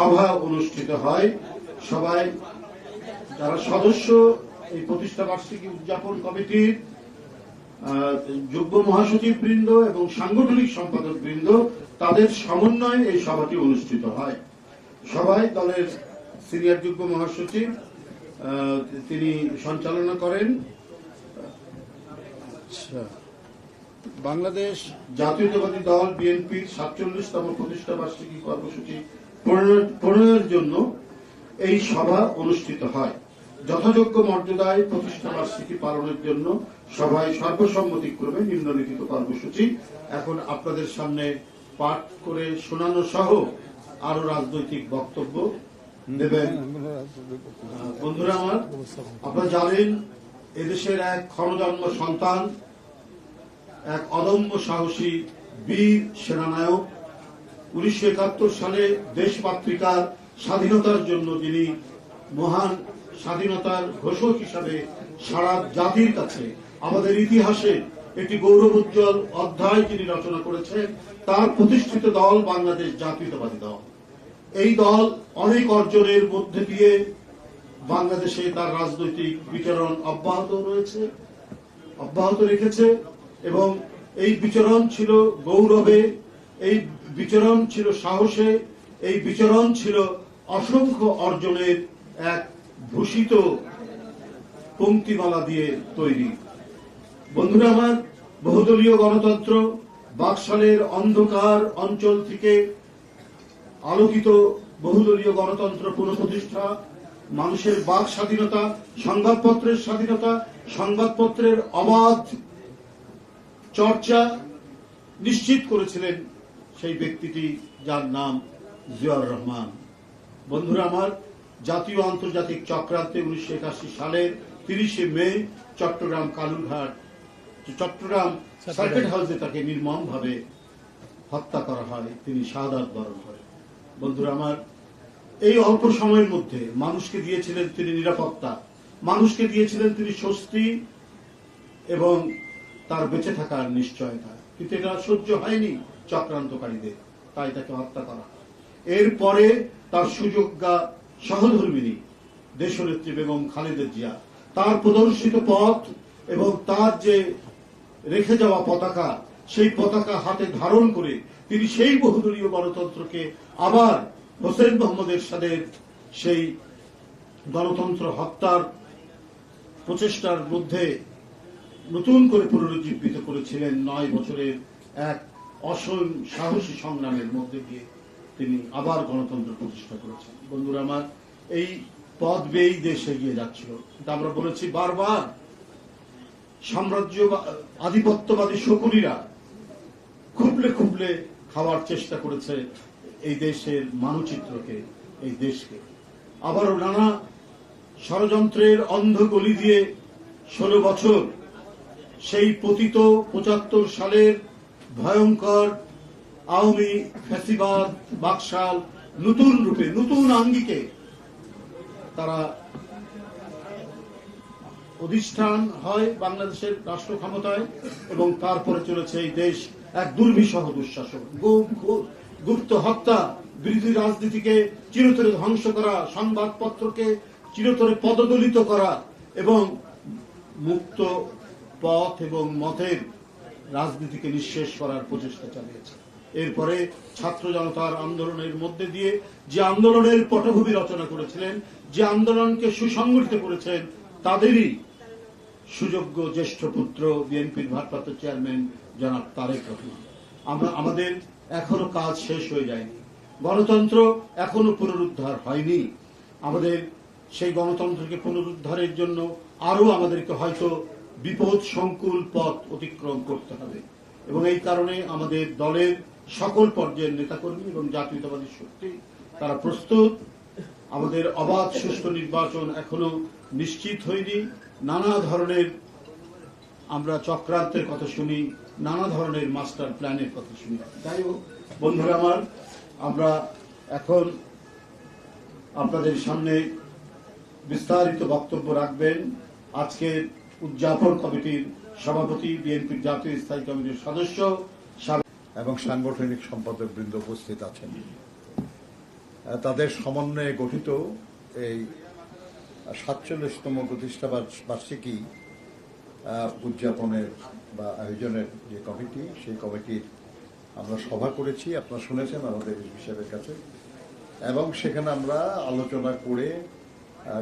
সভা অনুষ্ঠিত হয়। সবাই যারা সদস্য এই প্রতিষ্ঠা বার্ষিকী উদযাপন কমিটির যোগ্য যুগ্ম মহাসচিব বৃন্দ এবং সাংগঠনিক সম্পাদক বৃন্দ তাদের সমন্বয়ে এই সভাটি অনুষ্ঠিত হয়। সবাই দলের সিনিয়র যোগ্য মহাসচিব তিনি সঞ্চালনা করেন। আচ্ছা। বাংলাদেশ জাতীয়তাবাদী দল বিএনপির সাতচল্লিশতম প্রতিষ্ঠা বার্ষিকী কর্মসূচি প্রণয়ন- প্রণয়নের জন্য এই সভা অনুষ্ঠিত হয়। যথাযোগ্য মর্যাদায় প্রতিষ্ঠা বার্ষিকী পালনের জন্য সভায় সর্বসম্মতিক্রমে নিম্নলিখিত কর্মসূচি। এখন আপনাদের সামনে পাঠ করে শোনানো সহ আরও রাজনৈতিক বক্তব্য দেবেন বন্ধুরা আমার, আপনারা জানেন, এদেশের এক ক্ষণজন্ম সন্তান, এক অদম্য সাহসী বীর সেনানায়ক উনিশশো একাত্তর সালে দেশমাতৃকার স্বাধীনতার জন্য যিনি মহান স্বাধীনতার ঘোষক হিসাবে সারা জাতির কাছে আমাদের ইতিহাসে একটি গৌরবোজ্জ্বল অধ্যায় তিনি রচনা করেছেন, তার প্রতিষ্ঠিত দল বাংলাদেশ জাতীয়তাবাদী দল। এই দল অনেক অর্জনের মধ্যে দিয়ে বাংলাদেশে তার রাজনৈতিক বিচরণ অব্যাহত রয়েছে, অব্যাহত রেখেছে এবং এই বিচরণ ছিল গৌরবে, এই বিচরণ ছিল সাহসে, এই বিচরণ ছিল অসংখ্য অর্জনের এক ভূষিত পঙ্ক্তিমালা দিয়ে তৈরি। বন্ধুরা আমার, বহুদলীয় গণতন্ত্র, বাকশালের অন্ধকার অঞ্চল থেকে আলোকিত বহুদলীয় গণতন্ত্র পুনঃপ্রতিষ্ঠা, মানুষের বাক স্বাধীনতা, সংবাদপত্রের স্বাধীনতা, সংবাদপত্রের অবাধ চর্চা নিশ্চিত করেছিলেন সেই ব্যক্তিটি যার নাম জিয়াউর রহমান। বন্ধুরা আমার জাতীয় আন্তর্জাতিক চক্রান্তে উনিশশো একাশি সালের তিরিশে মে চট্টগ্রাম কালুরঘাট চট্টগ্রাম সার্কিট হাউসে তাকে নির্মমভাবে হত্যা করা হয় তিনি শাহাদাত বরণ করেন। বন্ধুরা আমার এই অল্প সময়ের মধ্যে মানুষকে দিয়েছিলেন তিনি নিরাপত্তা মানুষকে দিয়েছিলেন তিনি স্বস্তি এবং তার বেঁচে থাকার নিশ্চয়তা। কিন্তু এটা সহ্য হয়নি। চক্রান্তকারীদের, তাই তাকে হত্যা করা। এরপরে তার সুযোগ্যা সহধর্মিনী, দেশনেত্রী বেগম খালেদা জিয়া, তার প্রদর্শিত পথ এবং তার যে রেখে যাওয়া পতাকা, সেই পতাকা হাতে ধারণ করে তিনি সেই বহুদলীয় গণতন্ত্রকে আবার হোসেন মোহাম্মদ এরশাদের সেই গণতন্ত্র হত্যার প্রচেষ্টার মধ্যে নতুন করে পুনরুজ্জীবিত করেছিলেন নয় বছরের এক অসীম সাহসী সংগ্রামের মধ্যে দিয়ে তিনি আবার গণতন্ত্র প্রতিষ্ঠা করেছেন। বন্ধুরা, আমার এই পথ বেয়েই দেশ এগিয়ে যাচ্ছিল। কিন্তু আমরা বলেছি বারবার সাম্রাজ্য আধিপত্যবাদী শকুনিরা খুবলে খুবলে খাওয়ার চেষ্টা করেছে এই দেশের মানচিত্রকে, এই দেশকে। আবারও নানা ষড়যন্ত্রের অন্ধ গলি দিয়ে ষোলো বছর সেই পতিত পঁচাত্তর সালের ভয়ঙ্কর আওয়ামী ফ্যাসিবাদ, বাকশাল, নতুন রূপে, নতুন আঙ্গিকে তারা অধিষ্ঠান হয় বাংলাদেশের রাষ্ট্র ক্ষমতায় এবং তারপরে চলেছে এই দেশ এক দুর্বিষহ দুঃশাসন। গুপ্ত হত্যা, বিরোধী রাজনীতিকে চিরতরে ধ্বংস করা, সংবাদপত্রকে চিরতরে পদদলিত করা এবং মুক্ত পথ এবং মতের রাজনীতিকে নিঃশেষ করার প্রচেষ্টা চালিয়েছে। এরপরে ছাত্র জনতার আন্দোলনের মধ্যে দিয়ে যে আন্দোলনের পটভূমি রচনা করেছিলেন, যে আন্দোলনকে সুসংগঠিত করেছেন, তাদেরই সুযোগ্য জ্যেষ্ঠ পুত্র বিএনপির ভারপ্রাপ্ত চেয়ারম্যান জনাব তারেক রহমান। আমরা, আমাদের এখনও কাজ শেষ হয়ে যায়নি। গণতন্ত্র এখনও পুনরুদ্ধার হয়নি। আমাদের সেই গণতন্ত্রকে পুনরুদ্ধারের জন্য আরও আমাদেরকে হয়তো বিপদ সংকুল পথ অতিক্রম করতে হবে। এবং এই কারণে আমাদের দলের সকল পর্যায়ের নেতাকর্মী এবং জাতীয়তাবাদী শক্তি, তারা প্রস্তুত। আমাদের অবাধ সুষ্ঠু নির্বাচন এখনও নিশ্চিত হয়নি। নানা ধরনের আমরা চক্রান্তের কথা শুনি, নানা ধরনের মাস্টার প্ল্যানের কথা শুনি। যাই হোক, বন্ধুরা আমার, আমরা এখন আপনাদের সামনে বিস্তারিত বক্তব্য রাখবেন। আজকের উদযাপন কমিটির সভাপতি, বিএনপির জাতীয় স্থায়ী কমিটির সদস্য এবং সাংগঠনিক সম্পাদক বৃন্দ উপস্থিত আছেন। তাদের সমন্বয়ে গঠিত এই সাতচল্লিশতম প্রতিষ্ঠা বার্ষিকী উদযাপনের বা আয়োজনের যে কমিটি, সেই কমিটির আমরা সভা করেছি, আপনারা শুনেছেন আমাদের হিসাবের কাছে। এবং সেখানে আমরা আলোচনা করে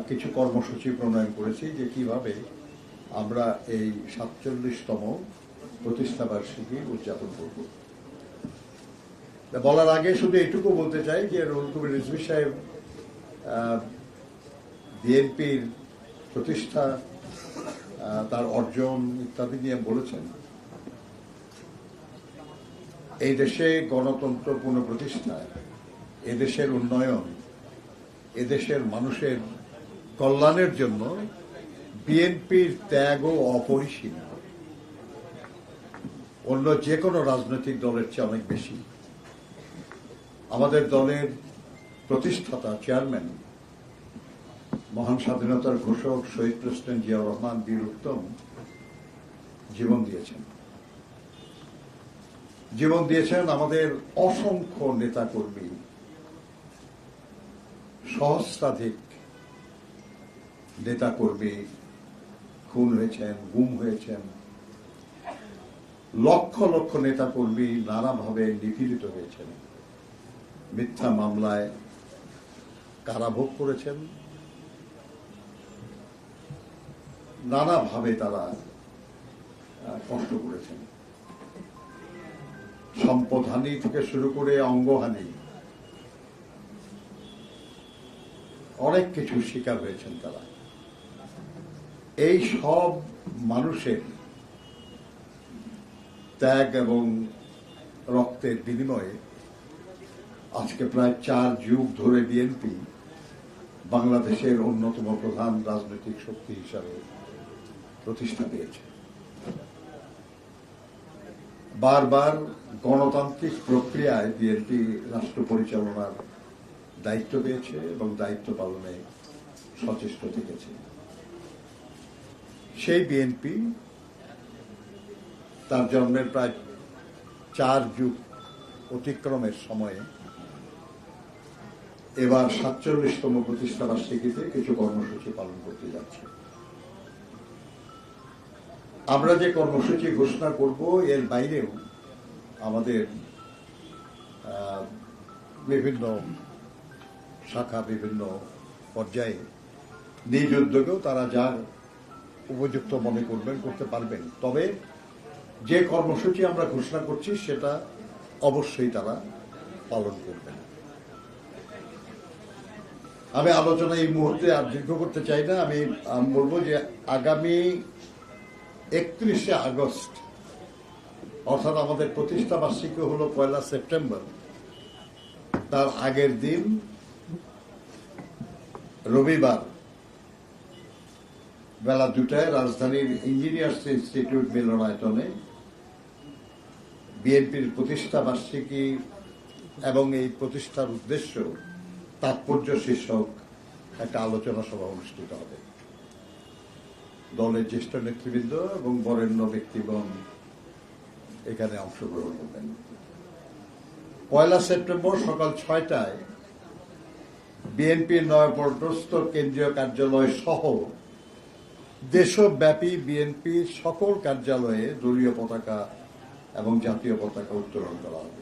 কিছু কর্মসূচি প্রণয়ন করেছি যে কীভাবে আমরা এই সাতচল্লিশতম প্রতিষ্ঠা বার্ষিকী উদযাপন করব। বলার আগে শুধু এটুকু বলতে চাই যে রুল কবির রিজভি সাহেব বিএনপির প্রতিষ্ঠা তার অর্জন ইত্যাদি নিয়ে বলেছেন। এই দেশে গণতন্ত্র পুনঃপ্রতিষ্ঠায় এদেশের উন্নয়ন এদেশের মানুষের কল্যাণের জন্য বিএনপির ত্যাগও অপরিসীম। অন্য যে কোনো রাজনৈতিক দলের চেয়ে অনেক বেশি। আমাদের দলের প্রতিষ্ঠাতা, চেয়ারম্যান, মহান স্বাধীনতার ঘোষক শহীদ প্রেসিডেন্ট জিয়াউর রহমান বীর উত্তম জীবন দিয়েছেন। জীবন দিয়েছেন আমাদের অসংখ্য নেতাকর্মী, সহস্রাধিক নেতাকর্মী খুন হয়েছেন, গুম হয়েছেন। লক্ষ লক্ষ নেতাকর্মী নানাভাবে নিপীড়িত হয়েছেন। মিথ্যা মামলায় কারাভোগ করেছেন। নানাভাবে তারা কষ্ট করেছেন। সম্পদহানি থেকে শুরু করে অঙ্গহানি অনেক কিছু শিকার হয়েছেন তারা। এই সব মানুষের ত্যাগ এবং রক্তের বিনিময়ে আজকে প্রায় চার যুগ ধরে বিএনপি বাংলাদেশের অন্যতম প্রধান রাজনৈতিক শক্তি হিসাবে প্রতিষ্ঠা পেয়েছে। বারবার গণতান্ত্রিক প্রক্রিয়ায় বিএনপি রাষ্ট্র পরিচালনার দায়িত্ব পেয়েছে এবং দায়িত্ব পালনে সচেষ্ট থেকেছে। সেই বিএনপি তার জন্মের প্রায় চার যুগ অতিক্রমের সময়ে এবার সাতচল্লিশতম প্রতিষ্ঠা বার্ষিকীতে কিছু কর্মসূচি পালন করতে যাচ্ছে। আমরা যে কর্মসূচি ঘোষণা করব, এর বাইরেও আমাদের বিভিন্ন শাখা, বিভিন্ন পর্যায়ে নিজ উদ্যোগেও তারা যা উপযুক্ত মনে করবেন, করতে পারবেন। তবে যে কর্মসূচি আমরা ঘোষণা করছি, সেটা অবশ্যই তারা পালন করবেন। আমি আলোচনা এই মুহূর্তে আর দীর্ঘ করতে চাই না। আমি বলব যে আগামী একত্রিশে আগস্ট, অর্থাৎ আমাদের প্রতিষ্ঠা বার্ষিকী হলো পয়লা সেপ্টেম্বর, তার আগের দিন রবিবার বেলা দুটায় রাজধানীর ইঞ্জিনিয়ার্স ইনস্টিটিউট মিলনায়তনে বিএনপির প্রতিষ্ঠা বার্ষিকী এবং এই প্রতিষ্ঠার উদ্দেশ্য তাৎপর্য শীর্ষক একটা আলোচনা সভা অনুষ্ঠিত হবে। দলের জ্যেষ্ঠ নেতৃবৃন্দ এবং বরেণ্য ব্যক্তিগণ এখানে অংশগ্রহণ করবেন। পয়লা সেপ্টেম্বর সকাল ছয়টায় বিএনপির নয়পর্যস্ত কেন্দ্রীয় কার্যালয় সহ দেশব্যাপী বিএনপির সকল কার্যালয়ে দলীয় পতাকা এবং জাতীয় পতাকা উত্তোলন করা হবে।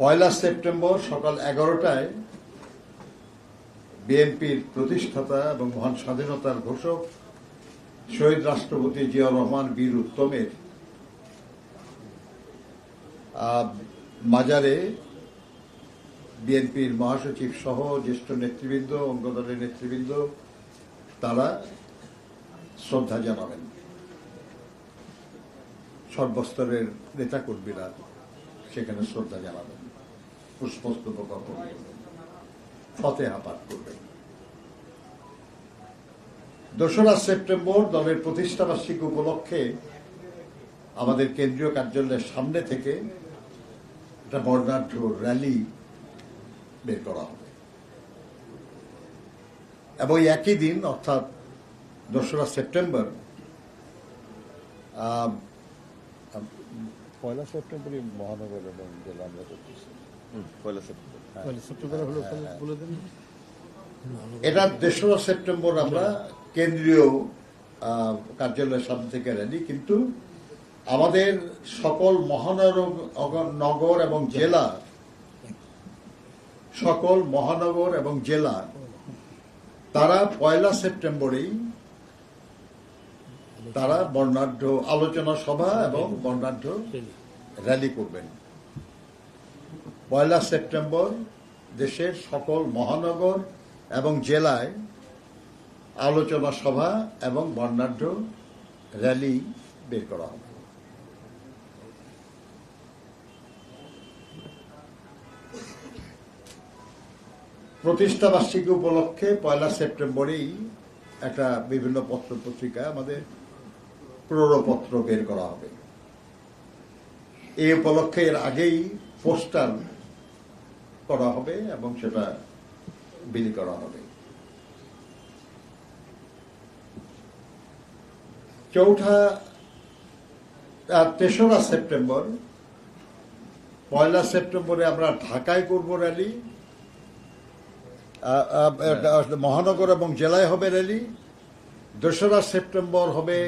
পয়লা সেপ্টেম্বর সকাল এগারোটায় বিএনপির প্রতিষ্ঠাতা এবং মহান স্বাধীনতার ঘোষক শহীদ রাষ্ট্রপতি জিয়াউর রহমান বীর উত্তমের মাজারে বিএনপির মহাসচিব সহ জ্যেষ্ঠ নেতৃবৃন্দ, অঙ্গদলের নেতৃবৃন্দ তারা শ্রদ্ধা জানাবেন। সর্বস্তরের নেতাকর্মীরা সেখানে শ্রদ্ধা জানাবেন। পুষ্পস্তবক অর্পণ করবেন। ফতেহা পাঠ করবেন। দোসরা সেপ্টেম্বর দলের প্রতিষ্ঠা বার্ষিকী উপলক্ষে আমাদের কেন্দ্রীয় কার্যালয়ের সামনে থেকে একটা বর্ণাঢ্য র্যালি বের করা হবে। এবং একই দিন অর্থাৎ দোসরা সেপ্টেম্বর পয়লা সেপ্টেম্বরই মহানগর এবং জেলা আমরা করতেছি। পয়লা সেপ্টেম্বর। পয়লা সেপ্টেম্বর হলো বলে দেন। এটা তেসরা সেপ্টেম্বর আমরা কেন্দ্রীয় কার্যালয়ের সামনে থেকে র্যালি কিন্তু আমাদের সকল মহানগর নগর এবং জেলা সকল মহানগর এবং জেলা তারা পয়লা সেপ্টেম্বরেই তারা বর্ণাঢ্য আলোচনা সভা এবং বর্ণাঢ্য র্যালি করবেন। পয়লা সেপ্টেম্বর দেশের সকল মহানগর এবং জেলায় আলোচনা সভা এবং বর্ণাঢ্য র্যালি বের করা হবে। প্রতিষ্ঠা বার্ষিকী উপলক্ষে পয়লা সেপ্টেম্বরেই একটা বিভিন্ন পত্র পত্রিকা আমাদের প্ররপত্র বের করা হবে। এই উপলক্ষে এর আগেই পোস্টার করা হবে এবং সেটা বিলি করা হবে। চৌঠা তেসরা সেপ্টেম্বর, পয়লা সেপ্টেম্বরে আমরা ঢাকায় করব র্যালি। মহানগর এবং জেলায় হবে র্যালি দোসরা সেপ্টেম্বর হবে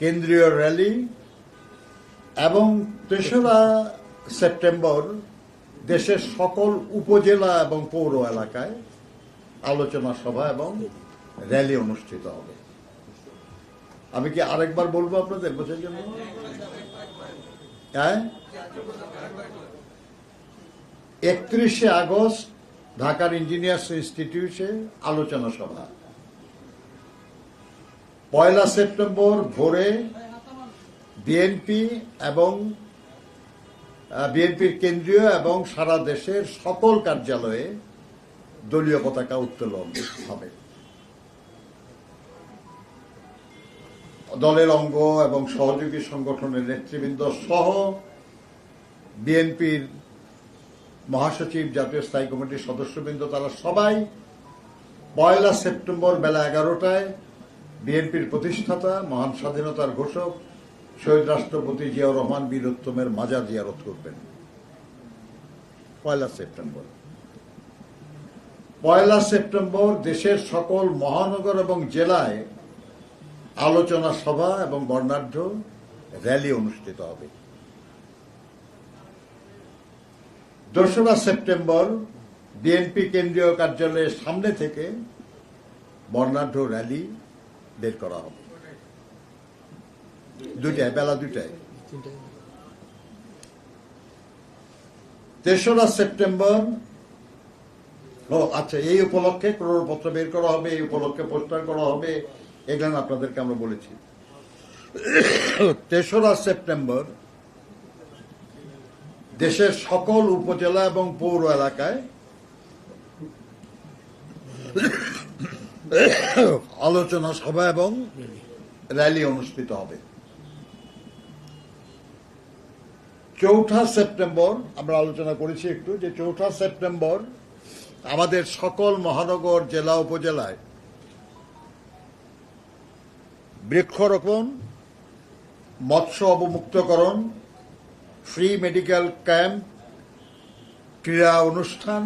কেন্দ্রীয় র্যালি এবং তেসরা সেপ্টেম্বর দেশের সকল উপজেলা এবং পৌর এলাকায় আলোচনা সভা এবং র্যালি অনুষ্ঠিত হবে। আমি কি আরেকবার বলব আপনাদের বোঝার জন্য? হ্যাঁ? একত্রিশে আগস্ট ঢাকার ইঞ্জিনিয়ার্স ইনস্টিটিউটে আলোচনা সভা। পয়লা সেপ্টেম্বর ভোরে বিএনপি এবং বিএনপির কেন্দ্রীয় এবং সারা দেশের সকল কার্যালয়ে দলীয় পতাকা উত্তোলন হবে। দলের অঙ্গ এবং সহযোগী সংগঠনের নেতৃবৃন্দ সহ বিএনপির মহাসচিব, জাতীয় স্থায়ী কমিটির সদস্যবৃন্দ, তারা সবাই পয়লা সেপ্টেম্বর বেলা এগারোটায় বিএনপির প্রতিষ্ঠাতা, মহান স্বাধীনতার ঘোষক শহীদ রাষ্ট্রপতি জিয়াউর রহমান বীর উত্তমের মাজার জিয়ারত করবেন। পয়লা সেপ্টেম্বর। পয়লা সেপ্টেম্বর দেশের সকল মহানগর এবং জেলায় আলোচনা সভা এবং বর্ণাঢ্য র্যালি অনুষ্ঠিত হবে। দোসরা সেপ্টেম্বর বিএনপি কেন্দ্রীয় কার্যালয়ের সামনে থেকে বর্ণাঢ্য র্যালি বের করা হবে। দুইটায়, বেলা তিনটায় তেসরা সেপ্টেম্বর, ও আচ্ছা এই উপলক্ষে প্রপত্র বের করা হবে, এই উপলক্ষে পোস্টার করা হবে, এগুলো আপনাদেরকে আমরা বলেছি। তেসরা সেপ্টেম্বর দেশের সকল উপজেলা এবং পৌর এলাকায় আলোচনা সভা এবং র্যালি অনুষ্ঠিত হবে। চৌঠা সেপ্টেম্বর, আমরা আলোচনা করেছি একটু, যে চৌঠা সেপ্টেম্বর আমাদের সকল মহানগর, জেলা, উপজেলায় বৃক্ষরোপণ, মৎস্য অবমুক্তকরণ ফ্রি মেডিকেল ক্যাম্প ক্রীড়া অনুষ্ঠান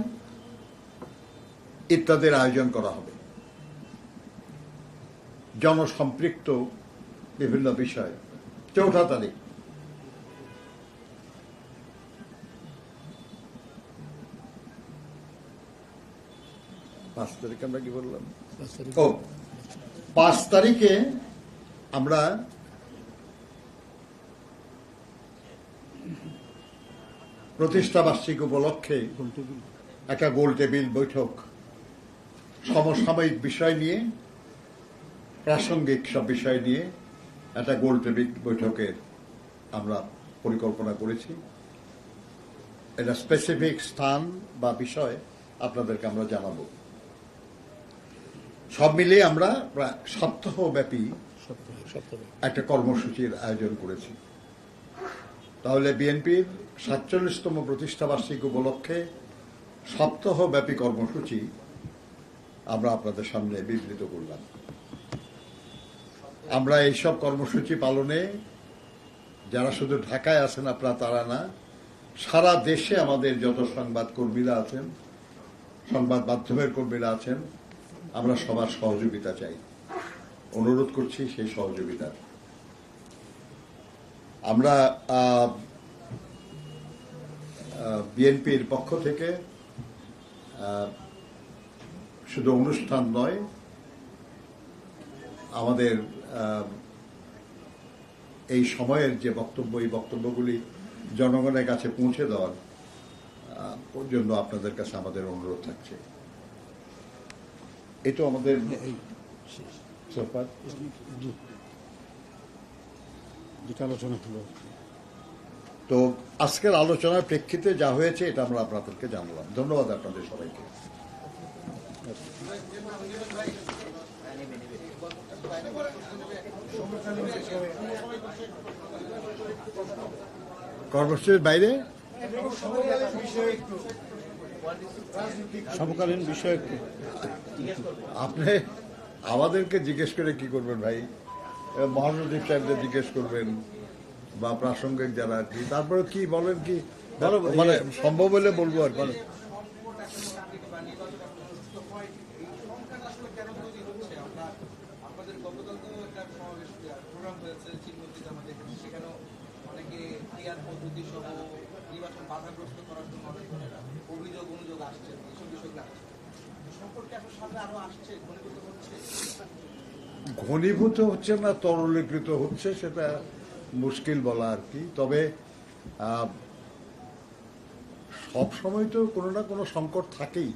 ইত্যাদির আয়োজন করা হবে। জনসম্পৃক্ত বিভিন্ন বিষয়। চৌঠা তারিখ। পাঁচ তারিখ আমরা কি বললাম? ও পাঁচ তারিখে আমরা প্রতিষ্ঠা বার্ষিক উপলক্ষে একটা গোল টেবিল বৈঠক সমসাময়িক বিষয় নিয়ে প্রাসঙ্গিক সব বিষয় নিয়ে একটা গোল টেবিল বৈঠকের আমরা পরিকল্পনা করেছি। এটা স্পেসিফিক স্থান বা বিষয় আপনাদেরকে আমরা জানাব। সব মিলিয়ে আমরা প্রায় সপ্তাহব্যাপী সপ্তাহে সপ্তাহে। একটা কর্মসূচির আয়োজন করেছি। তাহলে বিএনপির সাতচল্লিশতম প্রতিষ্ঠা বার্ষিকী উপলক্ষে সপ্তাহব্যাপী কর্মসূচি আমরা আপনাদের সামনে বিবৃত করলাম। আমরা এইসব কর্মসূচি পালনে যারা শুধু ঢাকায় আছেন আপনারা তারা না, সারা দেশে আমাদের যত সংবাদ কর্মীরা আছেন, সংবাদ মাধ্যমের কর্মীরা আছেন, আমরা সবার সহযোগিতা চাই। অনুরোধ করছি সেই সহযোগিতা। আমরা বিএনপির পক্ষ থেকে শুধু অনুষ্ঠান নয় আমাদের এই সময়ের যে বক্তব্য এই বক্তব্যগুলি জনগণের কাছে পৌঁছে দেওয়ার জন্য আপনাদের কাছে আমাদের অনুরোধ থাকছে। এটা আমাদের যেটা আলোচনা হলো। তো আজকের আলোচনার প্রেক্ষিতে যা হয়েছে এটা আমরা আপনাদেরকে জানলাম। ধন্যবাদ আপনাদের সবাইকে। কর্মসূচির বাইরে? সমকালীন বিষয় একটু। আপনি আমাদেরকে জিজ্ঞেস করে কি করবেন ভাই? মহাসচিব সাহেবদের জিজ্ঞেস করবেন। বা প্রাসঙ্গিক যারা আর কি তারপরে কি বলেন কি? বলো, মানে ইয়ে- সম্ভব হলে বলব আর হচ্ছে ঘনীভূত হচ্ছে না তরলীকৃত হচ্ছে সেটা মুশকিল বলা আর কি। তবে সব সময় তো কোনো না কোনো সংকট থাকেই।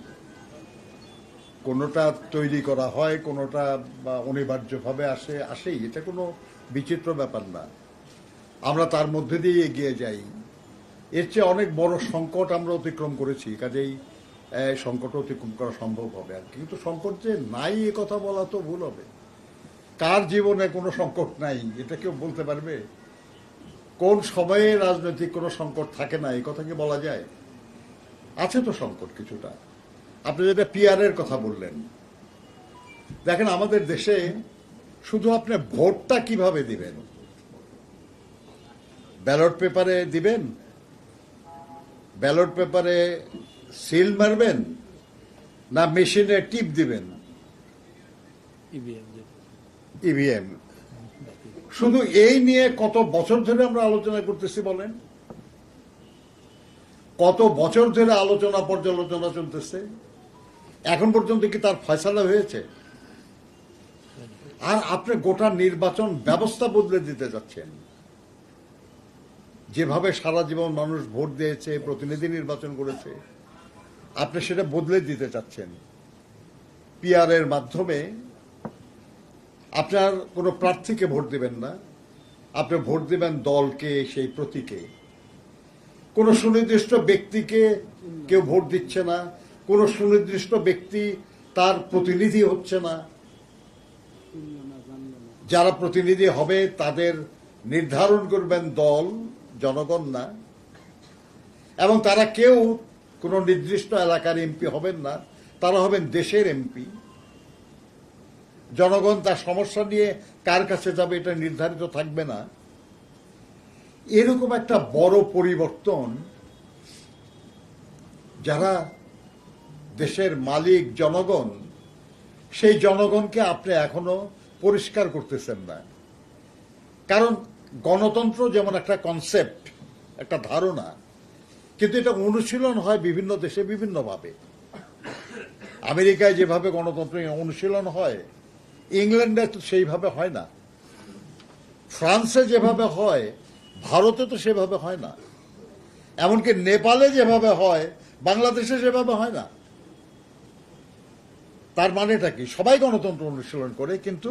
কোনোটা তৈরি করা হয়, কোনোটা অনিবার্যভাবে আসে, আসেই। এটা কোনো বিচিত্র ব্যাপার না। আমরা তার মধ্যে দিয়ে এগিয়ে যাই। এর চেয়ে অনেক বড় সংকট আমরা অতিক্রম করেছি। কাজেই সংকট অতিক্রম করা সম্ভব হবে আর। কিন্তু সংকট যে নাই, এ কথা বলা তো ভুল হবে। কার জীবনে কোনো সংকট নাই, এটা কেউ বলতে পারবে? কোন সময়ে রাজনৈতিক কোনো সংকট থাকে না এই কথা কি বলা যায়? আছে তো সংকট কিছুটা। আপনি যেটা পিয়ারের কথা বললেন। দেখেন আমাদের দেশে শুধু আপনি ভোটটা কীভাবে দিবেন? ব্যালট পেপারে দিবেন? ব্যালট পেপারে সিল মারবেন? না মেশিনে টিপ দিবেন? ইভিএম ইভিএম শুধু এই নিয়ে কত বছর ধরে আমরা আলোচনা করতেছি বলেন? কত বছর ধরে আলোচনা পর্যালোচনা চলতেছে? এখন পর্যন্ত কি তার ফয়সালা হয়েছে? আর আপনি গোটা নির্বাচন ব্যবস্থা বদলে দিতে যাচ্ছেন। যেভাবে সারা জীবন মানুষ ভোট দিয়েছে, প্রতিনিধি নির্বাচন করেছে, আপনি সেটা বদলে দিতে চাচ্ছেন। পিআরের মাধ্যমে আপনার কোনো প্রার্থীকে ভোট দিবেন না। আপনি ভোট দিবেন দলকে, সেই প্রতীকে। কোনো সুনির্দিষ্ট ব্যক্তিকে কেউ ভোট দিচ্ছে না। কোনো সুনির্দিষ্ট ব্যক্তি তার প্রতিনিধি হচ্ছে না। যারা প্রতিনিধি হবে, তাদের নির্ধারণ করবেন দল, জনগণ না। এবং তারা কেউ কোনো নির্দিষ্ট এলাকার এমপি হবেন না। তারা হবেন দেশের এমপি। জনগণ তার সমস্যা নিয়ে কার কাছে যাবে এটা নির্ধারিত থাকবে না। এরকম একটা বড় পরিবর্তন যারা দেশের মালিক, জনগণ, সেই জনগণকে আপনি এখনও পরিষ্কার করতেছেন না। কারণ গণতন্ত্র যেমন একটা কনসেপ্ট একটা ধারণা, কিন্তু এটা অনুশীলন হয় বিভিন্ন দেশে বিভিন্নভাবে। আমেরিকায় যেভাবে গণতন্ত্র অনুশীলন হয় ইংল্যান্ডে তো সেইভাবে হয় না। ফ্রান্সে যেভাবে হয়, ভারতে তো সেভাবে হয় না। এমনকি নেপালে যেভাবে হয়, বাংলাদেশে সেভাবে হয় না। তার মানেটা কি? সবাই গণতন্ত্র অনুশীলন করে, কিন্তু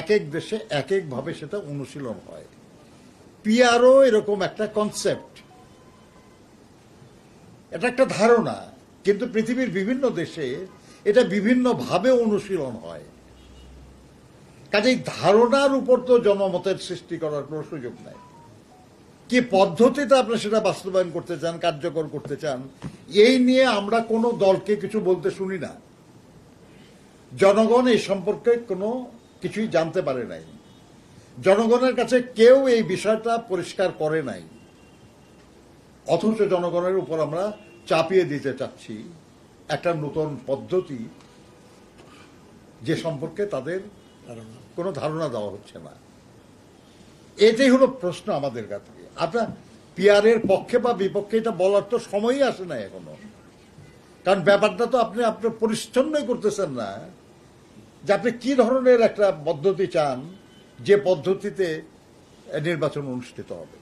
এক এক দেশে এক একভাবে সেটা অনুশীলন হয়। পিআরও এরকম একটা কনসেপ্ট এটা একটা ধারণা, কিন্তু পৃথিবীর বিভিন্ন দেশে এটা বিভিন্নভাবে অনুশীলন হয়। কাজেই ধারণার উপর তো জনমতের সৃষ্টি করার কোনো সুযোগ নাই। কি পদ্ধতিতে আপনি সেটা বাস্তবায়ন করতে চান, কার্যকর করতে চান, এই নিয়ে আমরা কোনো দলকে কিছু বলতে শুনি না। জনগণ এই সম্পর্কে কোনো কিছুই জানতে পারে নাই। জনগণের কাছে কেউ এই বিষয়টা পরিষ্কার করে নাই। অথচ জনগণের উপর আমরা চাপিয়ে দিতে চাচ্ছি একটা নতুন পদ্ধতি যে সম্পর্কে তাদের ধারণা। কোনো ধারণা দেওয়া হচ্ছে না। এটাই হলো প্রশ্ন আমাদের কাছে। আপনার পিয়ারের পক্ষে বা বিপক্ষে এটা বলার তো সময়ই আসে না এখনও। কারণ ব্যাপারটা তো আপনি আপনার পরিচ্ছন্নই করতেছেন না। যে আপনি কি ধরনের একটা পদ্ধতি চান, যে পদ্ধতিতে নির্বাচন অনুষ্ঠিত হবে?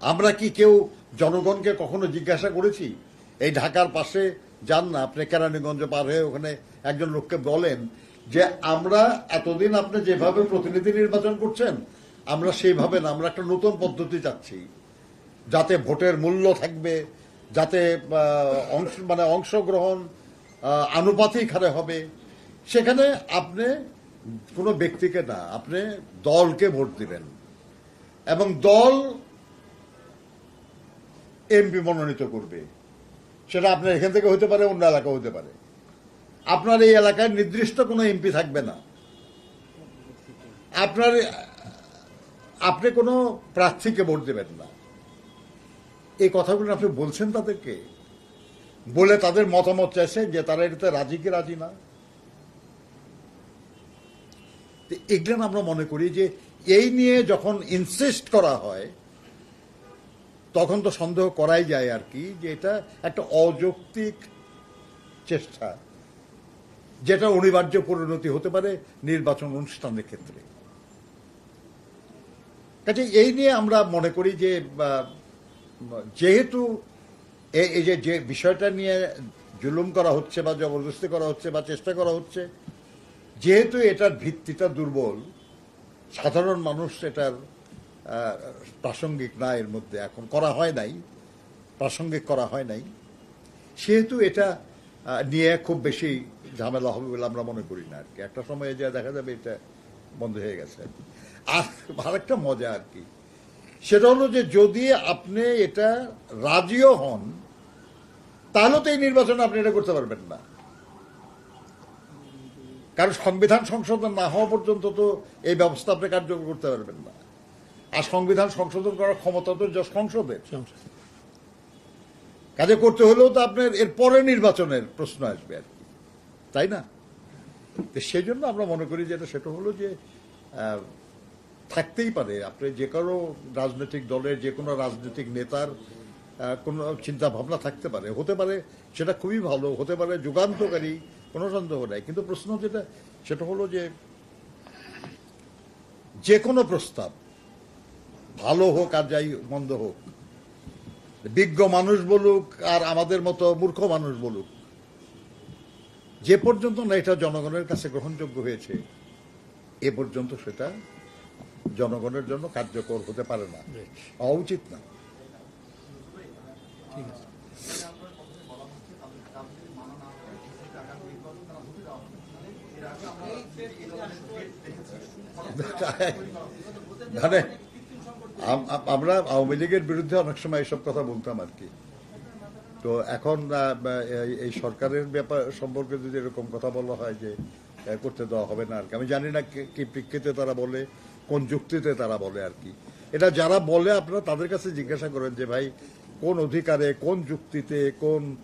আমরা কি কেউ জনগণকে কখনো জিজ্ঞাসা করেছি, এই ঢাকার পাশে যান না, আপনি কেরানীগঞ্জ পার হয়ে ওখানে একজন লোককে বলেন যে আমরা এতদিন আপনি যেভাবে প্রতিনিধি নির্বাচন করছেন, আমরা সেইভাবে না, আমরা একটা নতুন পদ্ধতি চাচ্ছি। যাতে ভোটের মূল্য থাকবে, যাতে অংশ মানে অংশগ্রহণ আনুপাতিক হারে হবে। সেখানে আপনি কোনো ব্যক্তিকে না, আপনি দলকে ভোট দিবেন। এবং দল এমপি মনোনীত করবে। সেটা আপনার এখান থেকে হতে পারে, অন্য এলাকা হতে পারে। আপনার এই এলাকায় নির্দিষ্ট কোনো এমপি থাকবে না। আপনার, আপনি কোনো প্রার্থীকে ভোট দেবেন না। এই কথাগুলো আপনি বলছেন তাদেরকে? বলে তাদের মতামত চাইছে যে তারা এটাতে রাজি কি রাজি না? তো এগুলো আমরা মনে করি যে এই নিয়ে যখন ইনসিস্ট করা হয়, তখন তো সন্দেহ করাই যায় আর কি যে এটা একটা অযৌক্তিক চেষ্টা। যেটা অনিবার্য পরিণতি হতে পারে নির্বাচন অনুষ্ঠানের ক্ষেত্রে। কাজে এই নিয়ে আমরা মনে করি যে যেহেতু এই যে যে বিষয়টা নিয়ে জুলুম করা হচ্ছে বা জবরদস্তি করা হচ্ছে বা চেষ্টা করা হচ্ছে, যেহেতু এটার ভিত্তিটা দুর্বল, সাধারণ মানুষ এটার প্রাসঙ্গিক না, এর মধ্যে এখন করা হয় নাই, প্রাসঙ্গিক করা হয় নাই, সেহেতু এটা নিয়ে খুব বেশি ঝামেলা হবে বলে আমরা মনে করি না আর কি। একটা সময়ে যা দেখা যাবে এটা বন্ধ হয়ে গেছে। আর আরেকটা মজা আর কি। সেটা হলো যে যদি আপনি এটা রাজিও হন তাহলে তো এই নির্বাচনে আপনি এটা করতে পারবেন না। কারণ সংবিধান সংশোধন না হওয়া পর্যন্ত তো এই ব্যবস্থা আপনি কার্যকর করতে পারবেন না। আর সংবিধান সংশোধন করার ক্ষমতা তো সংসদের। কাজে করতে হলেও তো আপনার এর পরে নির্বাচনের প্রশ্ন আসবে আর কি। তাই না? তো সেই জন্য আমরা মনে করি যেটা সেটা হলো যে থাকতেই পারে। আপনি যে কোনো রাজনৈতিক দলের, যে কোনো রাজনৈতিক নেতার কোনো চিন্তা ভাবনা থাকতে পারে। হতে পারে সেটা খুবই ভালো, হতে পারে যুগান্তকারী, কোনো সন্দেহ নাই। কিন্তু প্রশ্ন যেটা সেটা হলো যে যে কোনো প্রস্তাব, ভালো হোক আর যাই মন্দ হোক, বিজ্ঞ মানুষ বলুক আর আমাদের মতো মূর্খ মানুষ বলুক যে পর্যন্ত না এটা জনগণের কাছে গ্রহণযোগ্য হয়েছে এ পর্যন্ত সেটা জনগণের জন্য কার্যকর হতে পারে না। হওয়া উচিত না। মানে আম- আম- আমরা আওয়ামী লীগের বিরুদ্ধে অনেক সময় এইসব কথা বলতাম আর কি। তো এখন এই- সরকারের ব্যাপার সম্পর্কে যদি এরকম কথা বলা হয় যে করতে দেওয়া হবে না আর কি। আমি জানি না কি- প্রেক্ষিতে তারা বলে, কোন যুক্তিতে তারা বলে আর কি। এটা যারা বলে, আপনারা তাদের কাছে জিজ্ঞাসা করেন যে, ভাই, কোন অধিকারে, কোন যুক্তিতে, কোন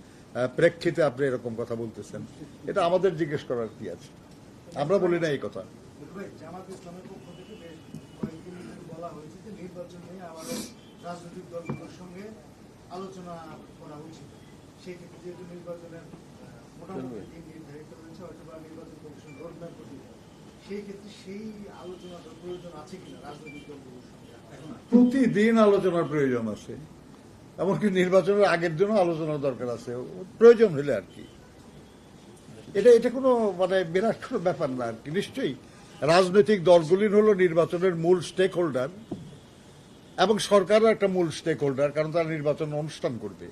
প্রেক্ষিতে আপনি এরকম কথা বলতেছেন? এটা আমাদের জিজ্ঞেস করার কি আছে? আমরা বলি না এই কথা। আলোচনা করা উচিত। সেই ক্ষেত্রে যেহেতু নির্বাচনের মোটামুটি দিন নির্ধারিত রয়েছে হয়তো বা নির্বাচন কমিশন রোডম্যাপ সেই ক্ষেত্রে সেই আলোচনাটার প্রয়োজন আছে কিনা রাজনৈতিক দলগুলোর সঙ্গে? প্রতিদিন আলোচনার প্রয়োজন আছে। এমনকি নির্বাচনের আগের জন্য আলোচনার দরকার আছে। প্রয়োজন হলে আর কি। এটা এটা কোনো মানে বিরাট কোনো ব্যাপার না আর কি। নিশ্চয়ই রাজনৈতিক দলগুলির হলো নির্বাচনের মূল স্টেক হোল্ডার এবং সরকারও একটা মূল স্টেক হোল্ডার কারণ তারা নির্বাচন অনুষ্ঠান করবে।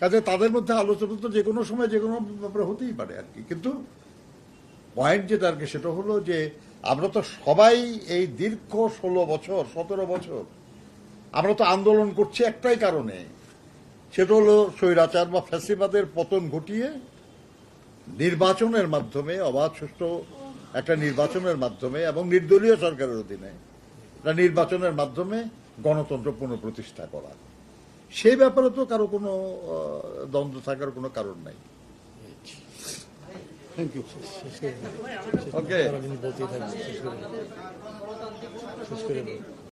কাজে তাদের মধ্যে আলোচনা তো যে কোনো সময় যে কোনো ব্যাপারে হতেই পারে আর কি। কিন্তু পয়েন্ট যেটা আর কি, সেটা হলো যে আমরা তো সবাই এই দীর্ঘ ষোলো বছর, সতেরো বছর আমরা তো আন্দোলন করছি একটাই কারণে। সেটা হলো স্বৈরাচার বা ফ্যাসিবাদের পতন ঘটিয়ে নির্বাচনের মাধ্যমে, অবাধ, সুষ্ঠু একটা নির্বাচনের মাধ্যমে এবং নির্দলীয় সরকারের অধীনে নির্বাচনের মাধ্যমে গণতন্ত্র পুনঃপ্রতিষ্ঠা করা। সেই ব্যাপারে তো কারও কোনো দ্বন্দ্ব থাকার কোনো কারণ নাই। থ্যাংক ইউ বলতেই শেষ করে।